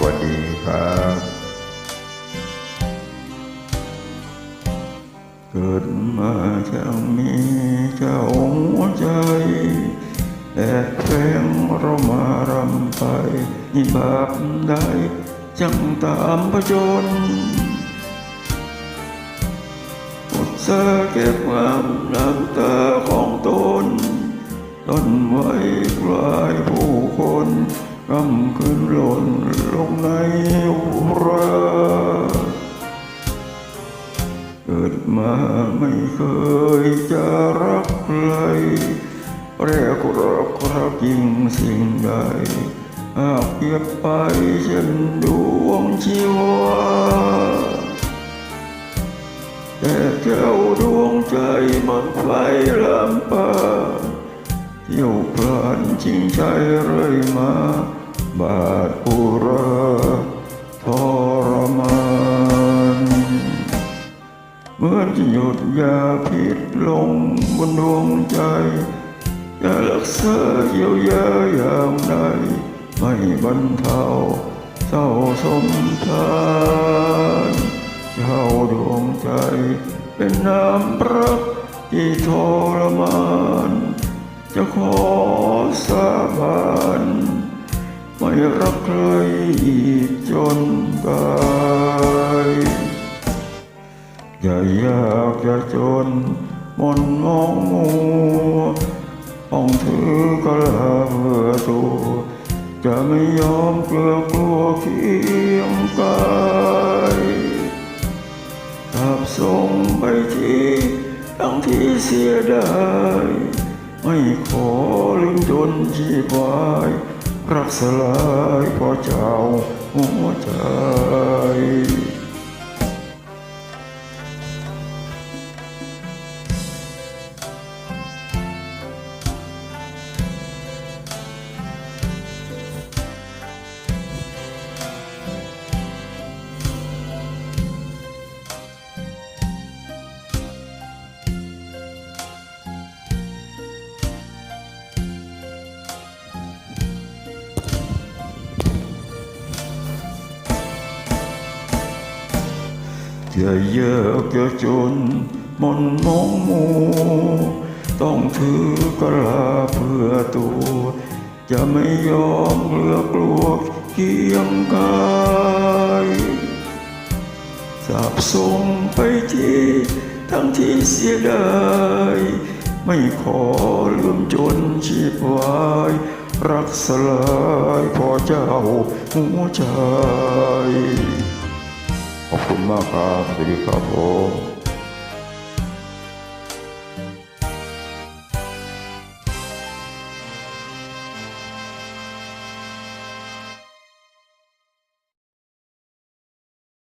วัสดีครับเกิดมาจะมีเจ้าหัวใจแต่แฝงเรามารำไปนี่บาปใดจังตามประจนอุตสาห์เก็บความน้ำตาของตนต้นไว้กลา กำคืนหล่นลงในอุราเกิดมาไม่เคยจะรักใครแรกรักรักยิ่งสิ่งใดหากเก็บไปเช่นดวงชีวาแต่เจ้าดวงใจมันไฟลำปาเที่ยวพลานจริงใจเรื่อยมา บาดอุราทรมานเมื่อจะหยุดยาพิษลงบนดวงใจจะรักษาเยียวยาอย่างใดไม่บรรเทาเศร้าสมทานเจ้าดวงใจเป็นน้ำรักที่ทรมานจะขอสาบาน ไม่รักใครอีกจนตายอย่าอยากจะจนมนมองมัวองถือกระลาเพื่อตัวจะไม่ยอมเกลือกลัวเคียงกายขับส่งไปที่ทั้งที่เสียดายไม่ขอลืมจนชีพวาย รักสลายพราะเจ้าหัวใจ อย่าเยอะอย่าจนมนมองมัวต้องถือกระลาเพื่อตัว จะไม่ยอมเลือกกลัวเคียงกายสับส่งไปที่ ทั้งที่เสียดายไม่ขอลืมจนชีพวายรักสลายพอเจ้าหัวใจ ขอบคุณมากครับ สวัสดีครับผม